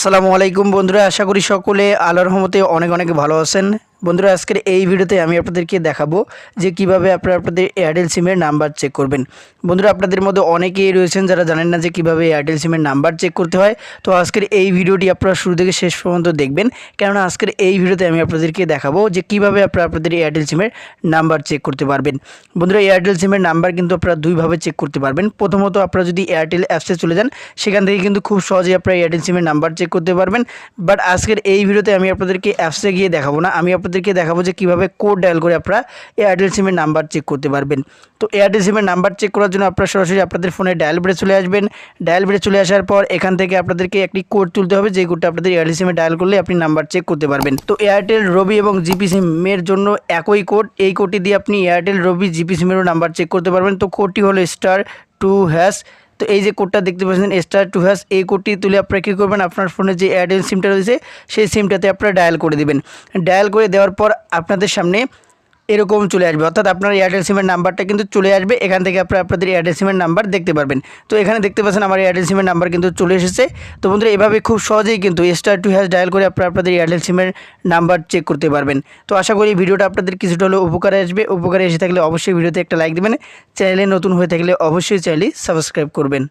আসসালামু আলাইকুম বন্ধুরা আশা করি সকলে আল্লাহর রহমতে অনেক অনেক ভালো আছেন। বন্ধুরা, আজকের এই ভিডিওতে আমি আপনাদেরকে দেখাবো যে কীভাবে আপনারা আপনাদের এয়ারটেল সিমের নাম্বার চেক করবেন। বন্ধুরা, আপনাদের মধ্যে অনেকেই রয়েছেন যারা জানেন না যে কীভাবে এয়ারটেল সিমের নাম্বার চেক করতে হয়। তো আজকের এই ভিডিওটি আপনারা শুরু থেকে শেষ পর্যন্ত দেখবেন। কেননা, আজকের এই ভিডিওতে আমি আপনাদেরকে দেখাবো যে কীভাবে আপনারা আপনাদের এয়ারটেল সিমের নাম্বার চেক করতে পারবেন। বন্ধুরা এয়ারটেল সিমের নাম্বার কিন্তু আপনারা দুইভাবে চেক করতে পারবেন। প্রথমত, আপনারা যদি এয়ারটেল অ্যাপসে চলে যান, সেখান থেকে কিন্তু খুব সহজেই আপনারা এয়ারটেল সিমের নাম্বার চেক করতে পারবেন। বাট আজকের এই ভিডিওতে আমি আপনাদেরকে অ্যাপসে গিয়ে দেখাবো না। আমি আপনাদেরকে দেখাবো যে কীভাবে কোড ডায়াল করে আপনারা এয়ারটেল সিমের নাম্বার চেক করতে পারবেন। তো এয়ারটেল সিমের নাম্বার চেক করার জন্য আপনারা সরাসরি আপনাদের ফোনে ডায়াল বেড়ে চলে আসবেন। ডায়াল বেড়ে চলে আসার পর এখান থেকে আপনাদেরকে একটি কোড তুলতে হবে, যে কোডটা আপনাদের এয়ারটেল সিমে ডায়াল করলে আপনি নাম্বার চেক করতে পারবেন। তো এয়ারটেল রবি এবং জিপি সিমের জন্য একই কোড এই কোডটি দিয়ে আপনি এয়ারটেল রবি জিপি সিমেরও নাম্বার চেক করতে পারবেন। তো কোডটি হলো স্টার টু হ্যাশ তো এই যে কোডটা দেখতে পাচ্ছেন স্টার টু হ্যাশ এই কোডটি তুলে আপনারা কী করবেন? আপনার ফোনে যে অ্যাডেন সিমটা রয়েছে, সেই সিমটাতে আপনারা ডায়াল করে দেবেন। ডায়াল করে দেওয়ার পর আপনাদের সামনে এরকম চলে আসবে। অর্থাৎ আপনার এয়ারটেল সিমের নাম্বারটা কিন্তু চলে আসবে। এখান থেকে আপনারা আপনাদের এয়ারটেল সিমের নাম্বার দেখতে পারবেন। তো এখানে দেখতে পাচ্ছেন আমার এয়ারটেল সিমের নাম্বার কিন্তু চলে এসেছে। তো বন্ধুরা, এভাবে খুব সহজেই কিন্তু স্টার টু হ্যাশ ডায়াল করে আপনারা আপনাদের এয়ারটেল সিমের নাম্বার চেক করতে পারবেন। তো আশা করি ভিডিওটা আপনাদের কিছুটা হলেও উপকারে আসবে। উপকারে এসে থাকলে অবশ্যই ভিডিওতে একটা লাইক দেবেন। চ্যানেলে নতুন হয়ে থাকলে অবশ্যই চ্যানেলটি সাবস্ক্রাইব করবেন।